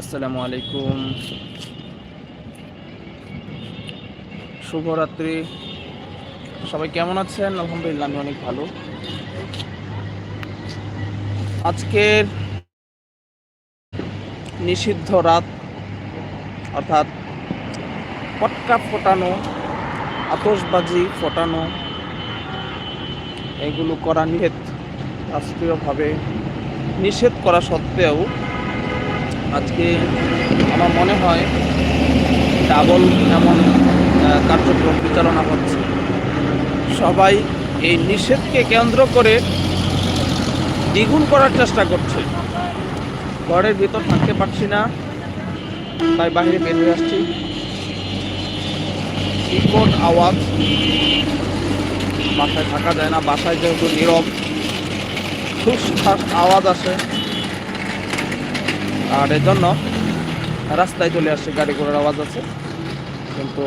আসসালামু আলাইকুম। শুভরাত্রি। সবাই কেমন আছেন? আলহামদুলিল্লাহ, আমি অনেক ভালো। আজকের নিষিদ্ধ রাত, অর্থাৎ পটকা ফোটানো আতসবাজি ফোটানো, এগুলো করা নিষেধ, রাষ্ট্রীয়ভাবে নিষেধ করা সত্ত্বেও আজকে আমার মনে হয় ডাবল এমন কার্যক্রম বিচারণা হচ্ছে। সবাই এই নিষেধকে কেন্দ্র করে দ্বিগুণ করার চেষ্টা করছে। ঘরের ভিতর থাকতে পারছি না, তাই বাইরে বের হয়ে আসছি। বিকট আওয়াজ। বাসায় থাকা যায় না, বাসায় যেহেতু নীরব ঠুসঠাস আওয়াজ আসে। আর এর জন্য রাস্তায় চলে আসছে গাড়ি ঘোড়ার আওয়াজ আছে। কিন্তু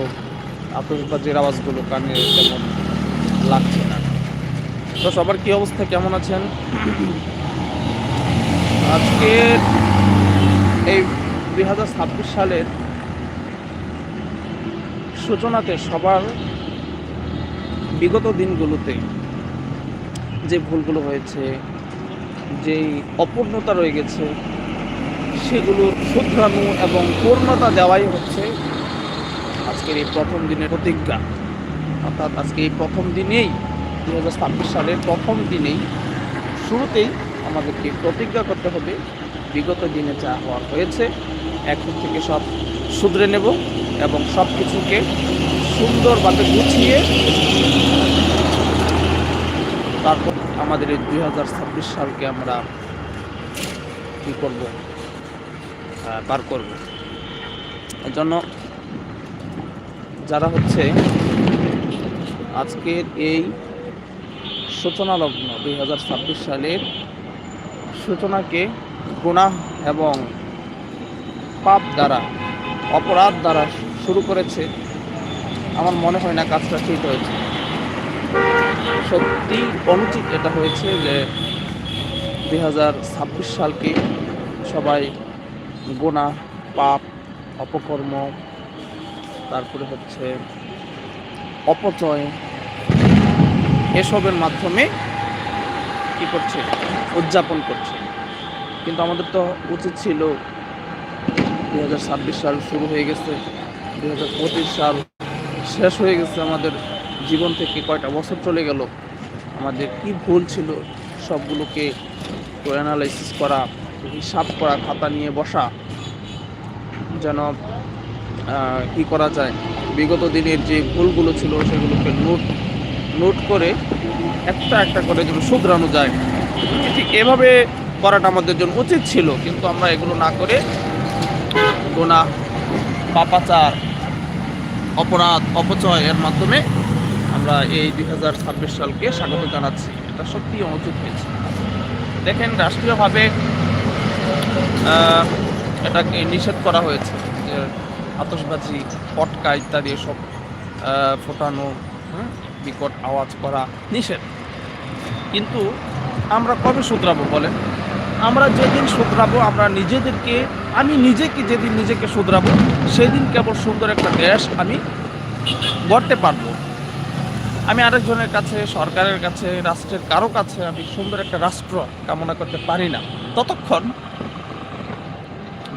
আতসবাজির আওয়াজগুলো কানে তেমন লাগছে না। তো সবার কি অবস্থা? কেমন আছেন? আজকে এই দুই হাজার ছাব্বিশ সালের সূচনাতে সবার বিগত দিনগুলোতে যে ভুলগুলো হয়েছে, যেই অপূর্ণতা রয়ে গেছে সেগুলো শুধরানো এবং পূর্ণতা দেওয়াই হচ্ছে আজকের এই প্রথম দিনের প্রতিজ্ঞা। অর্থাৎ আজকে এই প্রথম দিনেই দু হাজার ছাব্বিশ সালের প্রথম দিনেই, শুরুতেই আমাদেরকে প্রতিজ্ঞা করতে হবে, বিগত দিনে যা হওয়া হয়েছে, এখন থেকে সব শুধরে নেব এবং সব কিছুকে সুন্দরভাবে গুছিয়ে তারপর আমাদের এই দুই হাজার ছাব্বিশ সালকে আমরা কী করব? পার করব। এর জন্য যারা হচ্ছে আজকের এই সূচনা লগ্ন দুই হাজার ছাব্বিশ সালের সূচনাকে গুনাহ এবং পাপ দ্বারা, অপরাধ দ্বারা শুরু করেছে, আমার মনে হয় না কাজটা ঠিক হয়েছে। সত্যি অনুচিত এটা হয়েছে যে দুই হাজার ছাব্বিশ সালকে সবাই গোনা, পাপ, অপকর্ম, তারপরে হচ্ছে অপচয়, এসবের মাধ্যমে কি করছে? উদযাপন করছে। কিন্তু আমাদের তো উচিত ছিল দুই হাজার ছাব্বিশ সাল শুরু হয়ে গেছে, দুই হাজার পঁচিশ সাল শেষ হয়ে গেছে, আমাদের জীবন থেকে কয়টা বছর চলে গেল। আমাদের কি ভুল ছিল? সবগুলোকে অ্যানালাইসিস করা হিসাব করা, খাতা নিয়ে বসা যেন কি করা যায়? বিগত দিনের যে ভুলগুলো ছিল সেগুলোকে নোট নোট করে একটা একটা করে যেন শুধরানো যায়। ঠিক এভাবে করাটা আমাদের জন্য উচিত ছিল, কিন্তু আমরা এগুলো না করে গোনা, পাপাচার, অপরাধ, অপচয় এর মাধ্যমে আমরা এই দুই হাজার ছাব্বিশ সালকে স্বাগত জানাচ্ছি। এটা সত্যি অনুচিত হয়েছে। দেখেন, রাষ্ট্রীয়ভাবে এটাকে নিষেধ করা হয়েছে যে আতসবাজি পটকা ইত্যাদি এসব ফোটানো বিকট আওয়াজ করা নিষেধ। কিন্তু আমরা কবে শুধরাবো বলেন? আমরা যেদিন শুধরাবো, আমরা নিজেদেরকে, আমি নিজেকে যেদিন নিজেকে শুধরাবো, সেদিন কেবল সুন্দর একটা দেশ আমি গড়তে পারব। আমি আরেকজনের কাছে, সরকারের কাছে, রাষ্ট্রের কারও কাছে আমি সুন্দর একটা রাষ্ট্র কামনা করতে পারি না। ততক্ষণ,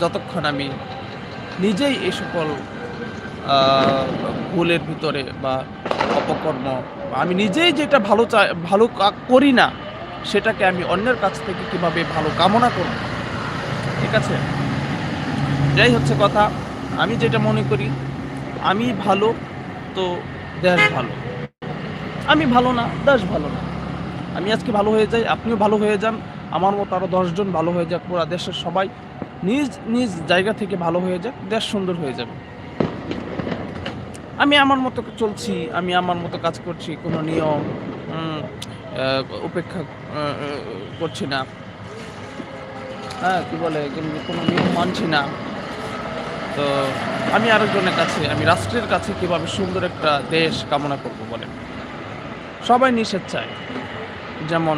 যতক্ষণ আমি নিজেই এই সকল ভুলের ভিতরে বা অপকর্ম আমি নিজেই যেটা ভালো চাই ভালো করি না, সেটাকে আমি অন্যের কাছ থেকে কীভাবে ভালো কামনা করব? ঠিক আছে? যাই হচ্ছে কথা, আমি যেটা মনে করি, আমি ভালো, তো দেশ ভালো। আমি ভালো না দেশ ভালো না। আমি আজকে ভালো হয়ে যাই, আপনিও ভালো হয়ে যান, আমার মতো আরও দশজন ভালো হয়ে যাক, পুরা দেশের সবাই নিজ নিজ জায়গা থেকে ভালো হয়ে যাক, দেশ সুন্দর হয়ে যাবে। আমি আমার মতো চলছি, আমি আমার মতো কাজ করছি, কোনো নিয়ম উপেক্ষা করছি না। হ্যাঁ কী বলে, কোনো নিয়ম মানছি না। তো আমি আরেকজনের কাছে, আমি রাষ্ট্রের কাছে কীভাবে সুন্দর একটা দেশ কামনা করব বলে সবাই নিষেধ চায়। যেমন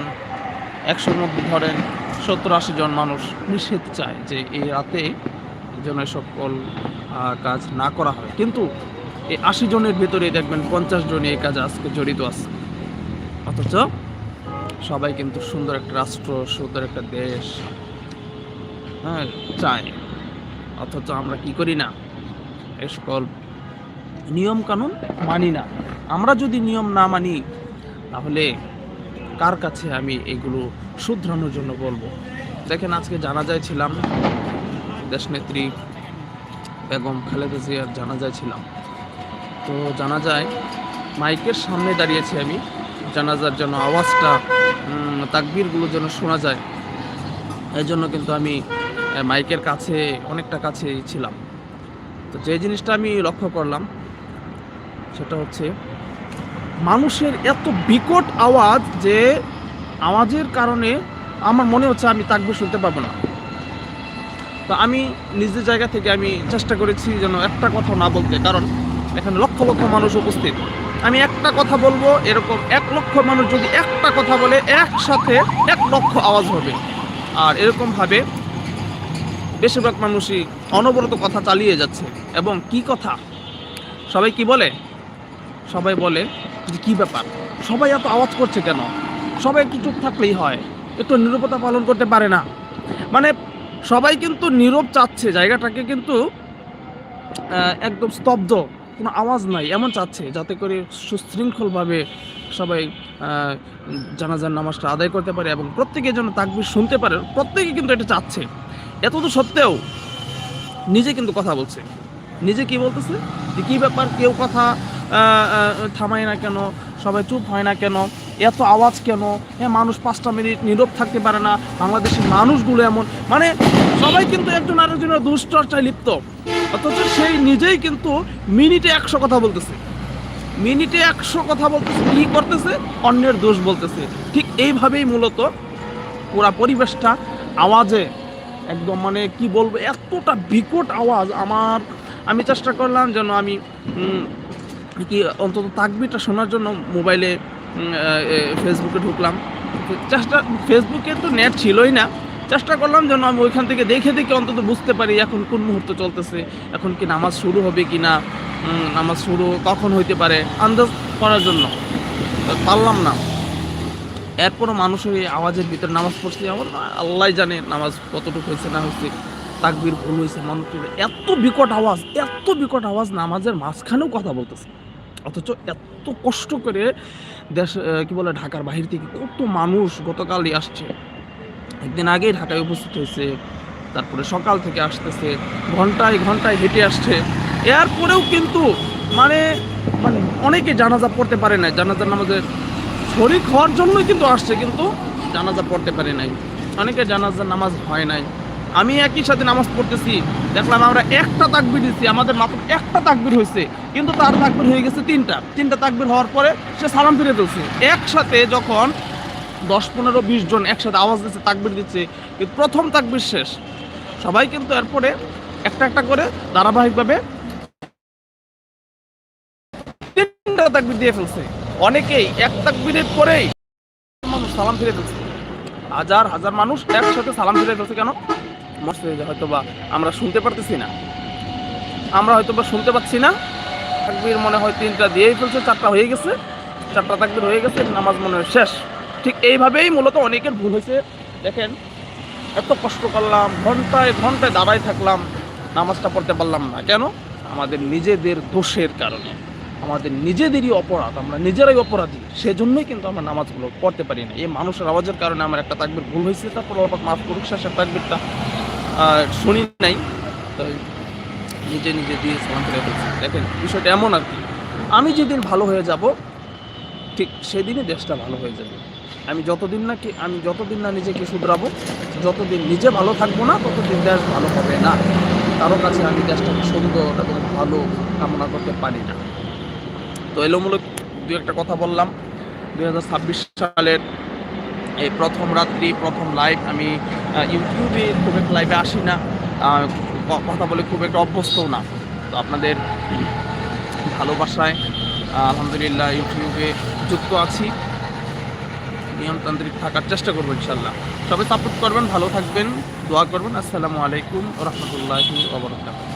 একশোর মধ্যে ধরেন, সত্তর আশি জন মানুষ নিষেধ চায় যে এই রাতে যেন সকল কাজ না করা হয়। কিন্তু এই আশি জনের ভেতরে দেখবেন পঞ্চাশ জন এই কাজে আজকে জড়িত আছে। অথচ সবাই কিন্তু সুন্দর একটা রাষ্ট্র, সুন্দর একটা দেশ হ্যাঁ চায়। অথচ আমরা কি করি না? এ সকল নিয়ম কানুন মানি না। আমরা যদি নিয়ম না মানি তাহলে কার কাছে আমি এগুলো শুধরানোর জন্য বলব? দেখেন, আজকে জানাজায় ছিলাম, দেশনেত্রী বেগম খালেদা জিয়ার জানাজায় ছিলাম। তো জানা যায় মাইকের সামনে দাঁড়িয়েছি আমি, জানাজার জন্য আওয়াজটা তাকবিরগুলো যেন শোনা যায়। এই জন্য কিন্তু আমি মাইকের কাছে, অনেকটা কাছে ছিলাম। তো যে জিনিসটা আমি লক্ষ্য করলাম, সেটা হচ্ছে মানুষের এত বিকট আওয়াজ যে আওয়াজের কারণে আমার মনে হচ্ছে আমি তাকবির শুনতে পাবো না। তো আমি নিজের জায়গা থেকে আমি চেষ্টা করেছি যেন একটা কথা না বলতে, কারণ এখানে লক্ষ লক্ষ মানুষ উপস্থিত। আমি একটা কথা বলব, এরকম এক লক্ষ মানুষ যদি একটা কথা বলে, একসাথে এক লক্ষ আওয়াজ হবে। আর এরকমভাবে বেশিরভাগ মানুষই অনবরত কথা চালিয়ে যাচ্ছে। এবং কি কথা? সবাই কি বলে? সবাই বলে যে কী ব্যাপার? সবাই এত আওয়াজ করছে কেন? সবাই একটু চুপ থাকলেই হয়? একটু নিরবতা পালন করতে পারে না। মানে সবাই কিন্তু নীরব চাচ্ছে, জায়গাটাকে কিন্তু একদম স্তব্ধ, কোনো আওয়াজ নাই, এমন চাচ্ছে, যাতে করে সুশৃঙ্খলভাবে সবাই জানাজার নামাজটা আদায় করতে পারে এবং প্রত্যেকে যেন তাকবির শুনতে পারে। প্রত্যেকে কিন্তু এটা চাচ্ছে। এত তো সত্ত্বেও নিজে কিন্তু কথা বলছে। নিজে কি বলতেছে? যে কী ব্যাপার? কেউ কথা থামায় না কেন? সবাই চুপ হয় না কেন? এত আওয়াজ কেন? হ্যাঁ মানুষ পাঁচটা মিনিট নীরব থাকতে পারে না। বাংলাদেশের মানুষগুলো এমন। মানে সবাই কিন্তু একজন আরেকজনের দুশ্চর্চায় লিপ্ত। অথচ সেই নিজেই কিন্তু মিনিটে একশো কথা বলতেছে। মিনিটে একশো কথা বলতেছে, কী করতেছে? অন্যের দোষ বলতেছে। ঠিক এইভাবেই মূলত পুরা পরিবেশটা আওয়াজে একদম মানে কি বলব, এতটা বিকট আওয়াজ। আমার, আমি চেষ্টা করলাম যেন আমি কি অন্তত তাকবিটা শোনার জন্য মোবাইলে ফেসবুকে ঢুকলাম? চেষ্টা ফেসবুকে তো নেট ছিলই না। চেষ্টা করলাম যেন আমি ওইখান থেকে দেখে দেখে অন্তত বুঝতে পারি এখন কোন মুহূর্ত চলতেছে, এখন কি নামাজ শুরু হবে কি না নামাজ শুরু কখন হইতে পারে, আন্দাজ করার জন্য। পারলাম না। এরপরও মানুষের এই আওয়াজের ভিতরে নামাজ পড়ছে, আমার আল্লাহ জানে নামাজ কতটুকু হয়েছে না হয়েছে। তাকবির ভুল হয়েছে মানুষের এত বিকট আওয়াজ, এত বিকট আওয়াজ নামাজের মাঝখানেও কথা বলতেছে। অথচ এত কষ্ট করে দেশ কি বলে, ঢাকার বাহির থেকে কত মানুষ গতকালই আসছে। একদিন আগেই ঢাকায় উপস্থিত হয়েছে, তারপরে সকাল থেকে আসতেছে, ঘন্টায় ঘন্টায় হেঁটে আসছে। এরপরেও কিন্তু মানে মানে অনেকে জানাজা পড়তে পারে না জানাজার নামাজের শরিক হওয়ার জন্যই কিন্তু আসছে, কিন্তু জানাজা পড়তে পারে নাই। অনেকে জানাজার নামাজ হয় নাই। আমি একই সাথে নামাজ পড়তেছি। দেখলাম আমরা একটা তাকবির দিচ্ছি আমাদের মাত্র একটা তাকবির হয়েছে। কিন্তু তার তাকবির হয়ে গেছে তিনটা। তিনটা তাকবির হওয়ার পরে সে সালাম ফিরে ফেলছে। একসাথে যখন দশ, পনেরো, বিশ জন একসাথে আওয়াজ দিচ্ছে তাকবির দিচ্ছে, কিন্তু প্রথম তাকবির শেষ। সবাই কিন্তু এরপরে একটা একটা করে ধারাবাহিকভাবে তিনটা তাকবির দিয়ে ফেলছে। অনেকেই এক তাকবিরের পরেই মানুষ সালাম ফিরে ফেলছে। হাজার হাজার মানুষ একসাথে সালাম ফিরে ফেলছে কেন? যায় হয়তো বা আমরা শুনতে পারতেছি না। আমরা হয়তো বা শুনতে পাচ্ছি না। তাকবির মনে হয় তিনটা দিয়েই ফেলছে, চারটা হয়ে গেছে। চারটা তাকবির হয়ে গেছে, নামাজ মনে হয় শেষ। ঠিক এইভাবেই মূলত অনেকের ভুল হয়েছে। দেখেন, এত কষ্ট করলাম, ঘন্টায় ঘন্টায় দাঁড়ায় থাকলাম, নামাজটা পড়তে পারলাম না। কেন? আমাদের নিজেদের দোষের কারণে। আমাদের নিজেদেরই অপরাধ, আমরা নিজেরাই অপরাধী। সেজন্যই কিন্তু আমরা নামাজগুলো পড়তে পারি না। এই মানুষের আওয়াজের কারণে আমার একটা তাকবির ভুল হয়েছে। তারপর অল্প মাফ করুক, শেষের তাকবিরটা শুনি নাই নিজে নিজে দিয়ে সালাম ফিরে ফেলছি। দেখেন, বিষয়টা এমন আর কি। আমি যেদিন ভালো হয়ে যাব, ঠিক সেদিনই দেশটা ভালো হয়ে যাবে। আমি যতদিন না কি, আমি যতদিন না নিজেকে শুধরাবো, যতদিন নিজে ভালো থাকব না, ততদিন দেশ ভালো হবে না। কারও কাছে আমি দেশটাকে সুন্দর এবং ভালো কামনা করতে পারি না। তো এলোমূলক দু একটা কথা বললাম। দু হাজার ছাব্বিশ সালের এই প্রথম রাত্রি, প্রথম লাইভ আমি ইউটিউবে খুব একটা লাইভে আসি না। কথা বলে খুব একটা অভ্যস্তও না। তো আপনাদের ভালোবাসায় আলহামদুলিল্লাহ ইউটিউবে যুক্ত আছি। নিয়মতান্ত্রিক থাকার চেষ্টা করব ইনশাল্লাহ সবাই সাপোর্ট করবেন, ভালো থাকবেন, দোয়া করবেন। আসসালামু আলাইকুম রহমতুল্লাহি ওবরাকাতুহু